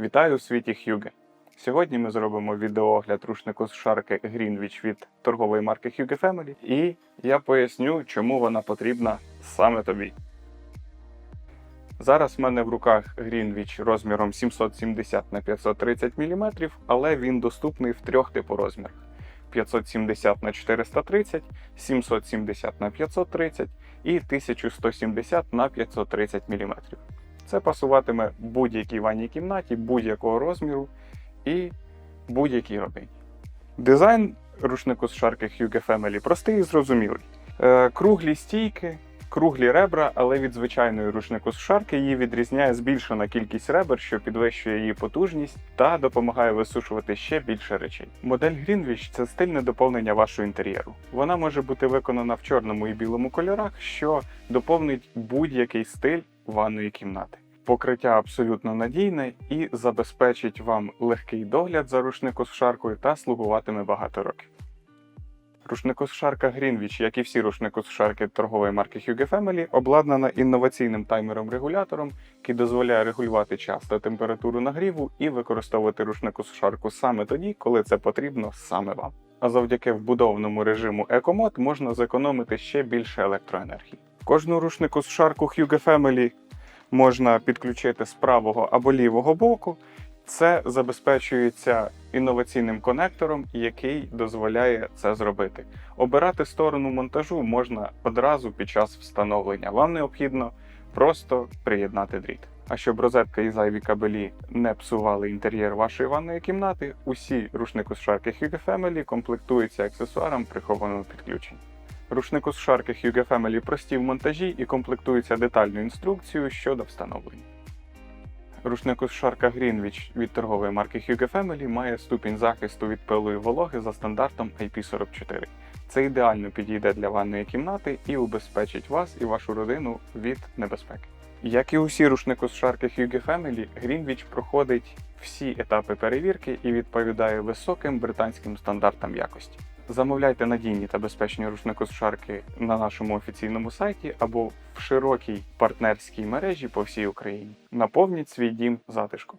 Вітаю у світі Хюге. Сьогодні ми зробимо відеоогляд рушнику з шарки Greenwich від торгової марки Huge Family, і я поясню, чому вона потрібна саме тобі. Зараз в мене в руках Greenwich розміром 770 на 530 мм, але він доступний в трьох типу розмірах: 570 на 430, 770 на 530 і 1170 на 530 мм. Це пасуватиме будь-якій ванній кімнаті, будь-якого розміру і будь-якій родині. Дизайн рушнику з шарки Huge Family простий і зрозумілий. Е, круглі стійки, круглі ребра, але від звичайної рушнику з шарки її відрізняє збільшена кількість ребер, що підвищує її потужність та допомагає висушувати ще більше речей. Модель Greenwich – це стильне доповнення вашого інтер'єру. Вона може бути виконана в чорному і білому кольорах, що доповнить будь-який стиль ванної кімнати. Покриття абсолютно надійне і забезпечить вам легкий догляд за рушникосушаркою та слугуватиме багато років. Рушникосушарка Greenwich, як і всі рушникосушарки торгової марки Huge Family, обладнана інноваційним таймером-регулятором, який дозволяє регулювати час та температуру нагріву і використовувати рушникосушарку саме тоді, коли це потрібно саме вам. А завдяки вбудованому режиму EcoMod можна зекономити ще більше електроенергії. Кожну рушникосушарку Huge Family можна підключити з правого або лівого боку. Це забезпечується інноваційним конектором, який дозволяє це зробити. Обирати сторону монтажу можна одразу під час встановлення. Вам необхідно просто приєднати дріт. А щоб розетка і зайві кабелі не псували інтер'єр вашої ванної кімнати, усі рушникосушарки Hugo Family комплектуються аксесуаром прихованого підключення. Рушникосушарки Hugo Family прості в монтажі і комплектуються детальною інструкцією щодо встановлення. Рушник Рушникосушарка Greenwich від торгової марки Hugo Family має ступінь захисту від пилу і вологи за стандартом IP44. Це ідеально підійде для ванної кімнати і убезпечить вас і вашу родину від небезпеки. Як і усі рушникосушарки Hugo Family, Greenwich проходить всі етапи перевірки і відповідає високим британським стандартам якості. Замовляйте надійні та безпечні рушникосушарки на нашому офіційному сайті або в широкій партнерській мережі по всій Україні. Наповніть свій дім затишком.